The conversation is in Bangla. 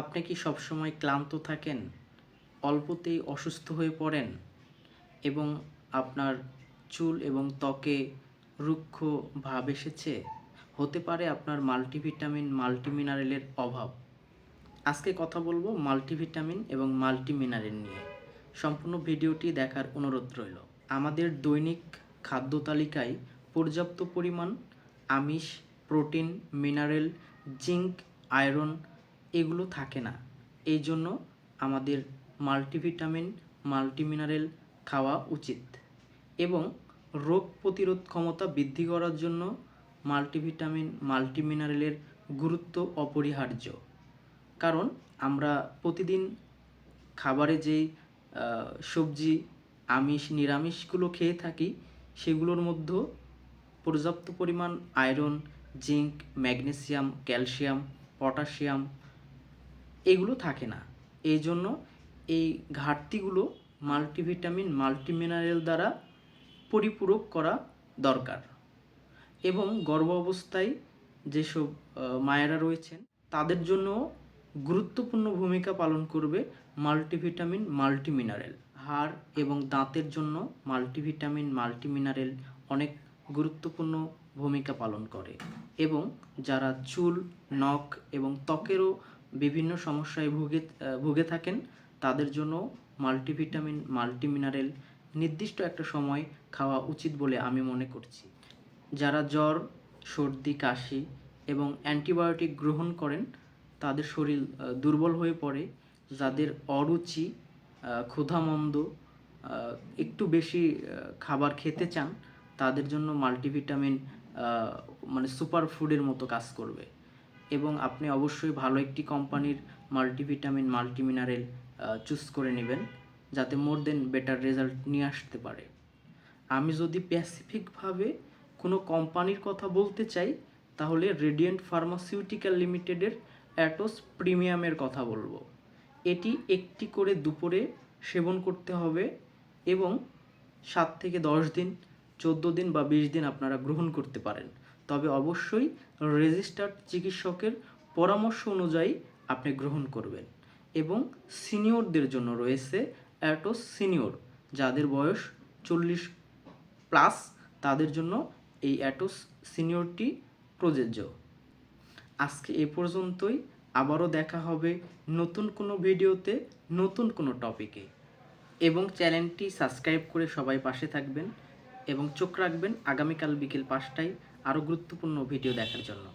আপনি কি সবসময় ক্লান্ত থাকেন, অল্পতেই অসুস্থ হয়ে পড়েন এবং আপনার চুল এবং ত্বকে রুক্ষ ভাব এসেছে? হতে পারে আপনার মাল্টিভিটামিন, মাল্টিমিনারেলের অভাব। আজকে কথা বলব মাল্টিভিটামিন এবং মাল্টিমিনারেল নিয়ে। সম্পূর্ণ ভিডিওটি দেখার অনুরোধ রইল। আমাদের দৈনিক খাদ্য তালিকায় পর্যাপ্ত পরিমাণ আমিষ, প্রোটিন, মিনারেল, জিঙ্ক, আয়রন এগুলো থাকে না। এই জন্য আমাদের মাল্টিভিটামিন, মাল্টিমিনারেল খাওয়া উচিত এবং রোগ প্রতিরোধ ক্ষমতা বৃদ্ধি করার জন্য মাল্টিভিটামিন, মাল্টিমিনারেলের গুরুত্ব অপরিহার্য। কারণ আমরা প্রতিদিন খাবারে যেই সবজি, আমিষ, নিরামিষগুলো খেয়ে থাকি, সেগুলোর মধ্যে পর্যাপ্ত পরিমাণ iron, zinc, magnesium, calcium potassium এগুলো থাকে না। এই জন্য এই ঘাটতিগুলো মাল্টিভিটামিন, মাল্টিমিনারেল দ্বারা পরিপূরক করা দরকার। এবং গর্ভ অবস্থায় যেসব মায়েরা রয়েছেন, তাদের জন্য গুরুত্বপূর্ণ ভূমিকা পালন করবে মাল্টিভিটামিন, মাল্টিমিনারেল। হাড় এবং দাঁতের জন্য মাল্টিভিটামিন, মাল্টিমিনারেল অনেক গুরুত্বপূর্ণ ভূমিকা পালন করে। এবং যারা চুল, নখ এবং ত্বকেরও বিভিন্ন সমস্যায় ভুগে ভুগে থাকেন, তাদের জন্য মাল্টিভিটামিন মাল্টিমিনারেল নির্দিষ্ট একটা সময় খাওয়া উচিত বলে আমি মনে করছি। যারা জ্বর, সর্দি, কাশি এবং অ্যান্টিবায়োটিক গ্রহণ করেন, তাদের শরীর দুর্বল হয়ে পড়ে, যাদের অরুচি ক্ষুধামন্দ একটু বেশি খাবার খেতে চান, তাদের জন্য মাল্টিভিটামিন মানে সুপার ফুডের মতো কাজ করবে। এবং আপনি অবশ্যই ভালো একটি কোম্পানির মাল্টিভিটামিন, মাল্টিমিনারেল চুজ করে নেবেন যাতে মোর দেন বেটার রেজাল্ট নিয়ে আসতে পারে। আমি যদি প্যাসিফিকভাবে কোনো কোম্পানির কথা বলতে চাই, তাহলে রেডিয়েন্ট ফার্মাসিউটিক্যাল লিমিটেডের অ্যাটোস প্রিমিয়ামের কথা বলব। এটি একটি করে দুপুরে সেবন করতে হবে এবং সাত থেকে দশ দিন, চোদ্দ দিন বা বিশ দিন আপনারা গ্রহণ করতে পারেন। তবে অবশ্যই রেজিস্টার্ড চিকিৎসকের পরামর্শ অনুযায়ী আপনি গ্রহণ করবেন এবং সিনিয়রদের জন্য রয়েছে অ্যাটোস সিনিয়র, যাদের বয়স চল্লিশ প্লাস, তাদের জন্য এই অ্যাটোস সিনিয়রটি প্রযোজ্য। আজকে এ পর্যন্তই, আবারও দেখা হবে নতুন কোনো ভিডিওতে, নতুন কোনো টপিকে। এবং চ্যানেলটি সাবস্ক্রাইব করে সবাই পাশে থাকবেন এবং চোখ রাখবেন। আগামীকাল বিকেল পাঁচটায় আরও গুরুত্বপূর্ণ ভিডিও দেখার জন্য।